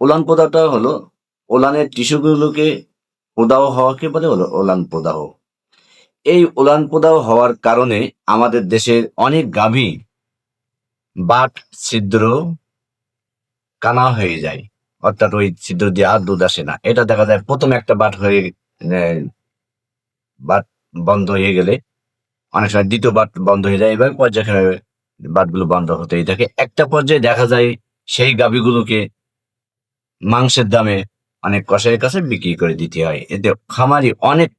ওলান প্রদাহটা হলো, ওলানের টিস্যুগুলোকে প্রদাহ হওয়াকে বলে? হলো ওলান প্রদাহ এই ওলান প্রদাহ হওয়ার কারণে আমাদের দেশের অনেক গাভী বাট ছিদ্র কানা হয়ে যায়। অর্থাৎ ওই ছিদ্র দিয়ে আর দুধ আসে না। এটা দেখা যায় প্রথম একটা বাট হয়ে বাট বন্ধ হয়ে গেলে অনেক সময় দ্বিতীয় বাট বন্ধ হয়ে যায় এবার পর্যায়ক্রমে বাটগুলো বন্ধ হতেই থাকে। একটা পর্যায়ে দেখা যায় সেই গাভীগুলোকে মাংসের দামে অনেক কষাইয়ের কাছে বিক্রি করে দিতে হয়। এতে খামারি অনেক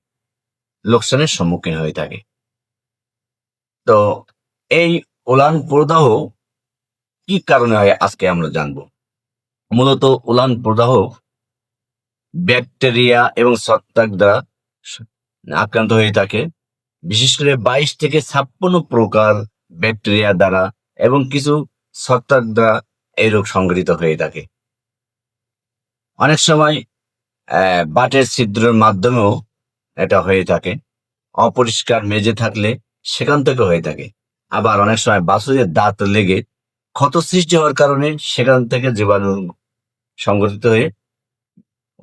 লোকসানের সম্মুখীন হয়ে থাকে। তো এই উলান প্রদাহ কি কারণে হয় আজকে আমরা জানব? মূলত উলান প্রদাহ ব্যাকটেরিয়া এবং ছত্রাক দ্বারা আক্রান্ত হয়ে থাকে। বিশেষ করে বাইশ থেকে ছাপ্পান্ন প্রকার ব্যাকটেরিয়া দ্বারা এবং কিছু ছত্রাক দ্বারা এই রোগ সংঘটিত হয়ে থাকে। অনেক সময় বাটের ছিদ্রের মাধ্যমেও এটা হয়ে থাকে। অপরিষ্কার মেজে থাকলে সেখান থেকে হয়ে থাকে। আবার অনেক সময় বাছুরের দাঁত লেগে ক্ষত সৃষ্টি হওয়ার কারণে সেখান থেকে জীবাণু সংগঠিত হয়ে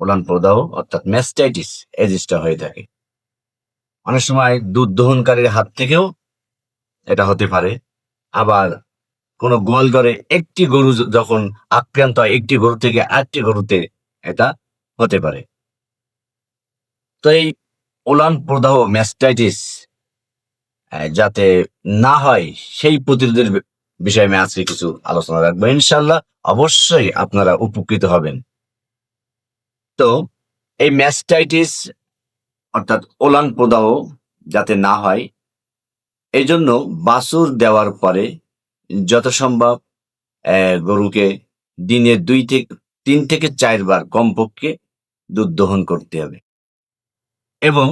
ওলান প্রদাহ, অর্থাৎ ম্যাস্টাইটিস এই জিনিসটা হয়ে থাকে। অনেক সময় দুধ দহনকারীর হাত থেকেও এটা হতে পারে। আবার কোন গোয়ালঘরে একটি গরু যখন আক্রান্ত হয়, একটি গরু থেকে আরেকটি গরুতে এটা হতে পারে। তো এই ওলান প্রদাহ ম্যাস্টাইটিস যাতে না হয়, সেই প্রতিরোধের বিষয়ে আমি আজকে কিছু আলোচনা রাখব। ইনশাল্লাহ অবশ্যই আপনারা উপকৃত হবেন। তো এই ম্যাস্টাইটিস, অর্থাৎ ওলান প্রদাহ যাতে না হয় এই জন্য বাছুর দেওয়ার পরে যত সম্ভব গরুকে দিনে দুই থেকে তিন থেকে চারবার কমপক্ষে দুধ দহন করতে হবে। এবং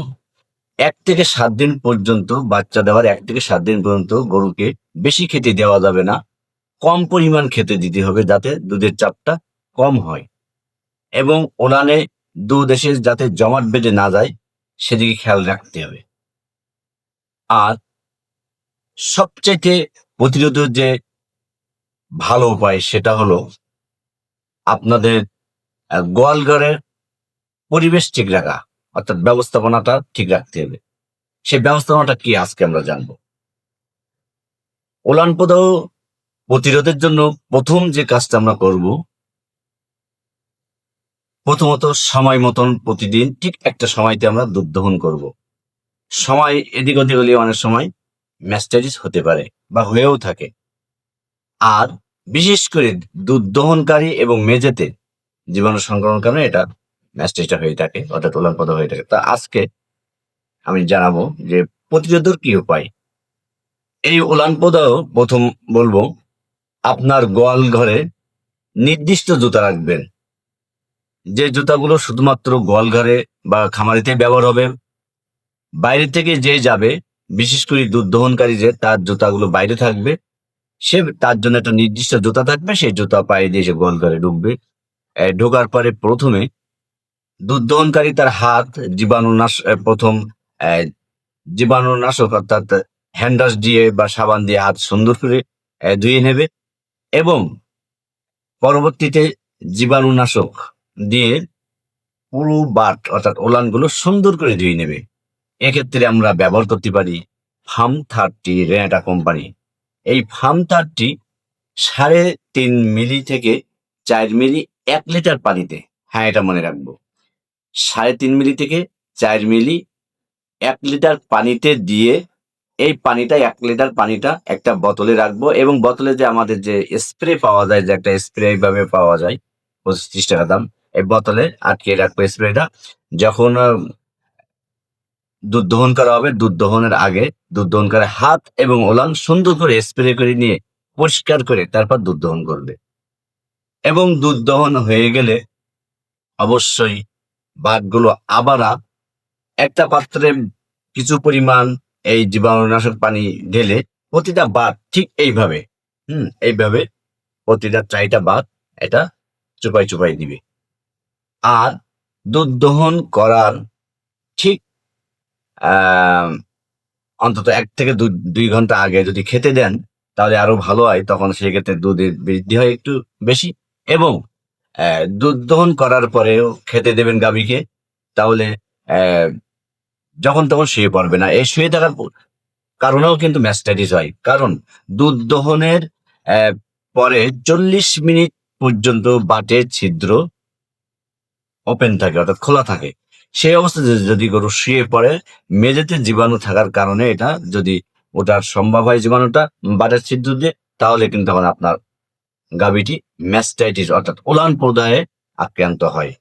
এক থেকে সাত দিন পর্যন্ত বাচ্চা দেওয়ার এক থেকে সাত দিন পর্যন্ত গরুকে বেশি খেতে দেওয়া যাবে না। কম পরিমাণ খেতে দিতে হবে যাতে দুধের চাপটা কম হয়। এবং ওলানে দুধ এসে যাতে জমাট বেঁধে না যায়, সেদিকে খেয়াল রাখতে হবে। আর সবচাইতে প্রতিরোধের যে ভালো উপায় সেটা হলো আপনাদের গোয়ালঘরের পরিবেশ ঠিক রাখা, অর্থাৎ ব্যবস্থাপনাটা ঠিক রাখতে হবে। সেই ব্যবস্থাপনাটা কি আজকে আমরা জানব? ওলান প্রদাহ প্রতিরোধের জন্য প্রথম যে কাজটা আমরা করব, প্রথমত সময় মতন প্রতিদিন ঠিক একটা সময়তে আমরা দুধ দহন করব। সময় এদিক ওদিক হলে অনেক সময় ম্যাস্টাইটিস হতে পারে বা হয়েও থাকে। আর বিশেষ করে দুধ দহনকারী এবং মেঝেতে জীবাণু সংক্রমণ কারণে এটা ম্যাস্টাইটিসটা হয়ে থাকে, অর্থাৎ ওলান প্রদাহ হয়ে থাকে। তা আজকে আমি জানাব যে প্রতিরোধের কি উপায়? এই ওলান প্রদাহ প্রথম বলব, আপনার গোয়াল ঘরে নির্দিষ্ট জুতা রাখবেন। যে জুতাগুলো শুধুমাত্র গোয়াল ঘরে বা খামারিতে ব্যবহার হবে, বাইরে থেকে যে যাবে, বিশেষ করে দুধ দহনকারী যে, তার জুতাগুলো বাইরে থাকবে। সে তার জন্য একটা নির্দিষ্ট জুতা থাকবে, সেই জুতা পায়ে দিয়ে সে গোয়াল ঘরে ঢুকবে। ঢোকার পরে প্রথমে দুধ দহনকারী তার হাত জীবাণুনাশ প্রথম জীবাণুনাশক অর্থাৎ হ্যান্ডাস দিয়ে বা সাবান দিয়ে হাত সুন্দর করে ধুয়ে নেবে এবং পরবর্তীতে জীবাণুনাশক দিয়ে পুরো বাট অর্থাৎ ওলানগুলো সুন্দর করে ধুয়ে নেবে। এক্ষেত্রে আমরা ব্যবহার করতে পারি ফার্ম থার্টি রেনাটা কোম্পানি এই ফার্ম থার্টি সাড়ে তিন মিলি থেকে চার মিলি এক লিটার পানিতে হ্যাঁ এটা মনে রাখব। সাড়ে তিন মিলি থেকে চার মিলি এক লিটার পানিতে দিয়ে এই পানিটা, এক লিটার পানিটা একটা বোতলে রাখব এবং বোতলে যে আমাদের যে স্প্রে পাওয়া যায়, যে একটা স্প্রে ভাবে পাওয়া যায়, পঁচিশ টাকা দাম, এই বোতলে আটকে রাখব স্প্রেটা। যখন দুধ দহন করা হবে। দুধ দহনের আগে দুধ দহন করে হাত এবং ওলান সুন্দর করে স্প্রে করে নিয়ে পরিষ্কার করে তারপর দুধ দহন করবে। এবং দুধ দহন হয়ে গেলে অবশ্যই বাঘগুলো আবার একটা পাত্রে কিছু পরিমাণ এই জীবাণুনাশক পানি ঢেলে প্রতিটা বাদ ঠিক এইভাবে, হুম, এইভাবে প্রতিটা চাইটা বাদ এটা চুপাই চুপাই দিবে। আর দুধ দহন করার ঠিক অন্তত এক থেকে দুই ঘণ্টা আগে যদি খেতে দেন, তাহলে আরও ভালো হয়। তখন সেক্ষেত্রে দুধের বৃদ্ধি হয় একটু বেশি। এবং দুধ দহন করার পরেও খেতে দেবেন গাভীকে, তাহলে যখন তখন শুয়ে পড়বে না। এই শুয়ে থাকার কারণেও কিন্তু ম্যাস্টাইটিস হয়। কারণ, দুধ দহনের পরে চল্লিশ মিনিট পর্যন্ত বাটের ছিদ্র ওপেন থাকে, অর্থাৎ খোলা থাকে। সেই অবস্থায় যদি- গরু শুয়ে পড়ে, মেঝেতে জীবাণু থাকার কারণে এটা যদি ওটার সম্ভব হয় জীবাণুটা বাটের ছিদ্র দিয়ে, তাহলে কিন্তু তখন আপনার গাভীটি ম্যাস্টাইটিস অর্থাৎ উলান প্রদায়ে আক্রান্ত হয়।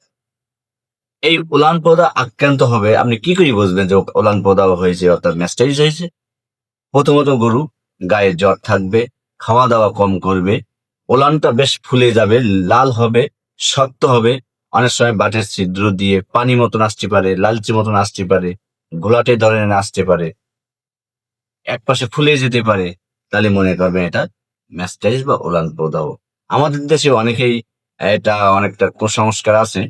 এই উলান প্রদা আক্রান্ত হবে, আপনি কি করে বুঝবেন যে উলান প্রদা হয়েছে অর্থাৎ ম্যাস্টাইটিস হয়েছে? প্রথমত গরু গায়ে জ্বর থাকবে, খাওয়া দাওয়া কম করবে ওলানটা বেশ ফুলে যাবে, লাল হবে, শক্ত হবে অনেক সময় বাটের ছিদ্র দিয়ে পানি মতন আসতে পারে, লালচে মতন আসতে পারে, গোলাটে ধরনের আসতে পারে। এক পাশে ফুলে যেতে পারে, তাহলে মনে করবে এটা ম্যাস্টাইটিস বা ওলান প্রদাহ। আমাদের দেশে অনেকেই এটা অনেকটা কুসংস্কার আছে,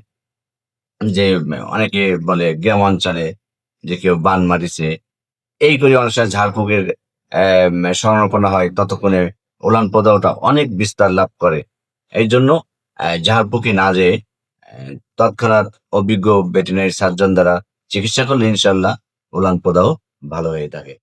যে অনেকে বলে গ্রাম অঞ্চলে যে কেউ বান মারিছে, এই করে অনেক সময় ঝাড়ফুঁকের সংরক্ষণ হয়, ততক্ষণে ওলান প্রদাহটা অনেক বিস্তার লাভ করে। এই জন্য ঝাড়ফুঁকি না যেয়ে তৎক্ষণাৎ অভিজ্ঞ ভেটেরিনারি সার্জন দ্বারা চিকিৎসা করলে ইনশাল্লাহ উলান প্রদাহ ভালো হয়ে থাকে।